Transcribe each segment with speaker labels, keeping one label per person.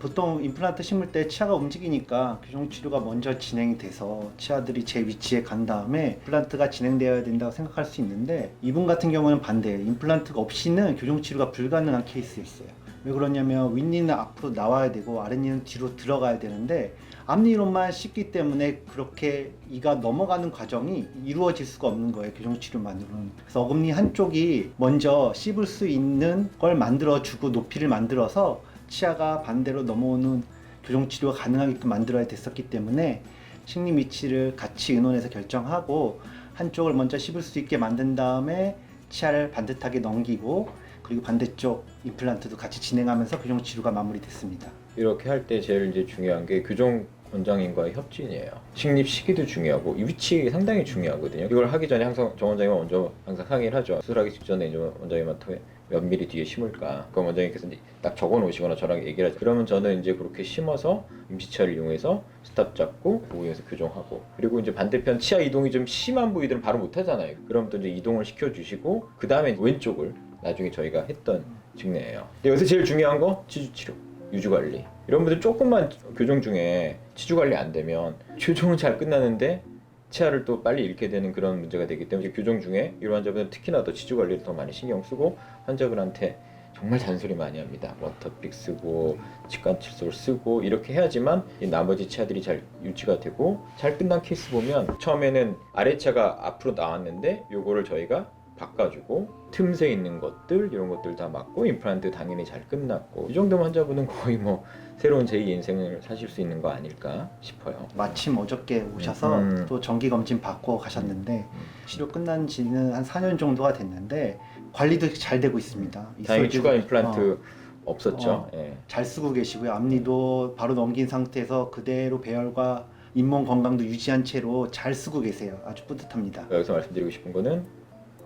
Speaker 1: 보통 임플란트 심을 때 치아가 움직이니까 교정 치료가 먼저 진행이 돼서 치아들이 제 위치에 간 다음에 임플란트가 진행되어야 된다고 생각할 수 있는데 이분 같은 경우는 반대예요. 임플란트가 없이는 교정 치료가 불가능한 케이스였어요. 왜 그러냐면 윗니는 앞으로 나와야 되고 아랫니는 뒤로 들어가야 되는데 앞니로만 씹기 때문에 그렇게 이가 넘어가는 과정이 이루어질 수가 없는 거예요 교정 치료만으로는 그래서 어금니 한쪽이 먼저 씹을 수 있는 걸 만들어 주고 높이를 만들어서 치아가 반대로 넘어오는 교정 치료가 가능하게끔 만들어야 됐었기 때문에 식립 위치를 같이 의논해서 결정하고 한쪽을 먼저 씹을 수 있게 만든 다음에 치아를 반듯하게 넘기고 그리고 반대쪽 임플란트도 같이 진행하면서 교정 치료가 마무리됐습니다.
Speaker 2: 이렇게 할 때 제일 이제 중요한 게 교정 원장님과의 협진이에요. 식립 시기도 중요하고 이 위치 상당히 중요하거든요. 이걸 하기 전에 항상 정 원장님과 먼저 항상 상의를 하죠. 수술하기 직전에 이제 원장님한테 몇 미리 뒤에 심을까? 그럼 원장님께서 이제 딱 적어 놓으시거나 저랑 얘기를 하죠. 그러면 저는 이제 그렇게 심어서 임시차를 이용해서 스탑 잡고 보호해서 교정하고 그리고 이제 반대편 치아 이동이 좀 심한 부위들은 바로 못 하잖아요. 그럼 또 이제 이동을 시켜 주시고 그 다음에 왼쪽을 나중에 저희가 했던 직내예요. 근데 여기서 제일 중요한 거 치주 치료. 유주 관리. 이런 분들 조금만 교정 중에 치주 관리 안 되면 교정은 잘 끝나는데 치아를 또 빨리 잃게 되는 그런 문제가 되기 때문에 교정 중에 이런 환자분들은 특히나 더 치주 관리를 더 많이 신경 쓰고 환자분한테 정말 잔소리 많이 합니다. 워터픽 쓰고 치과 칫솔 쓰고 이렇게 해야지만 이 나머지 치아들이 잘 유지가 되고 잘 끝난 케이스 보면 처음에는 아래 치아가 앞으로 나왔는데 요거를 저희가 바꿔주고 틈새 있는 것들 이런 것들 다 맞고 임플란트 당연히 잘 끝났고 이 정도면 환자분은 거의 뭐 새로운 제2 인생을 사실 수 있는 거 아닐까 싶어요.
Speaker 1: 마침 어저께 오셔서
Speaker 2: 음.
Speaker 1: 또 정기 검진 받고 가셨는데 치료 끝난 지는 한 4년 정도가 됐는데 관리도 잘 되고 있습니다.
Speaker 2: 다행히
Speaker 1: 이솔-
Speaker 2: 추가 임플란트
Speaker 1: 어,
Speaker 2: 없었죠.
Speaker 1: 어.
Speaker 2: 예.
Speaker 1: 잘 쓰고 계시고요. 앞니도 바로 넘긴 상태에서 그대로 배열과 잇몸 건강도 유지한 채로 잘 쓰고 계세요. 아주 뿌듯합니다.
Speaker 2: 여기서 말씀드리고 싶은 거는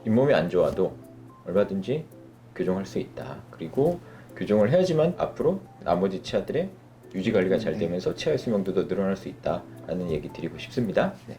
Speaker 2: 잇몸이 안 좋아도 얼마든지 교정할 수 있다. 그리고 교정을 해야지만 앞으로 나머지 치아들의 유지 관리가 잘
Speaker 1: 네.
Speaker 2: 되면서 치아의 수명도 더 늘어날 수 있다라는 얘기 드리고 싶습니다. 네.